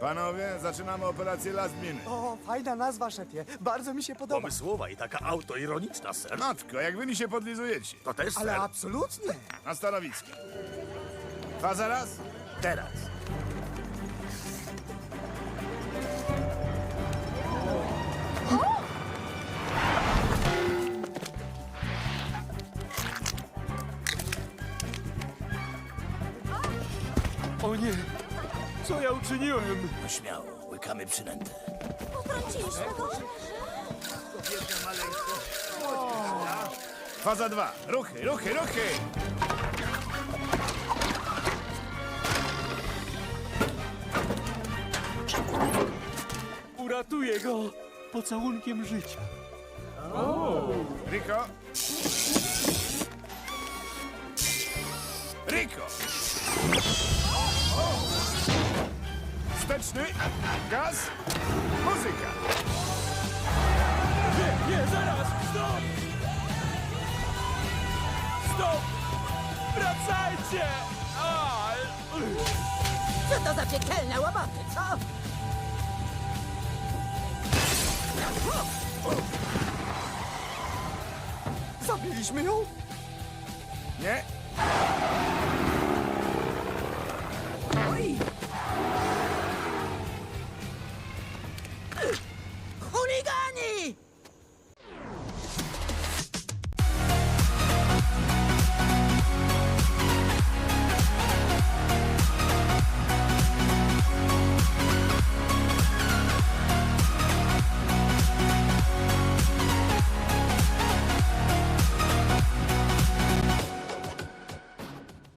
Panowie, zaczynamy operację Last Minute. O, fajna nazwa, szefie. Bardzo mi się podoba. Pomysłowa i taka autoironiczna, ser. Matko, jak wy mi się podlizujecie. To też, Ale ser. absolutnie. Na stanowisko. Faza raz. Teraz. O nie, co ja uczyniłem? No śmiało, łykamy przynętę. Faza dwa. Ruchy, ruchy, ruchy. Uratuję go pocałunkiem życia. Rico. Wsteczny. Gaz. Muzyka. Nie, nie, zaraz! Stop! Stop! Wracajcie! A, Co to za piekielne łomoty, co? zabiliśmy ją? Nie.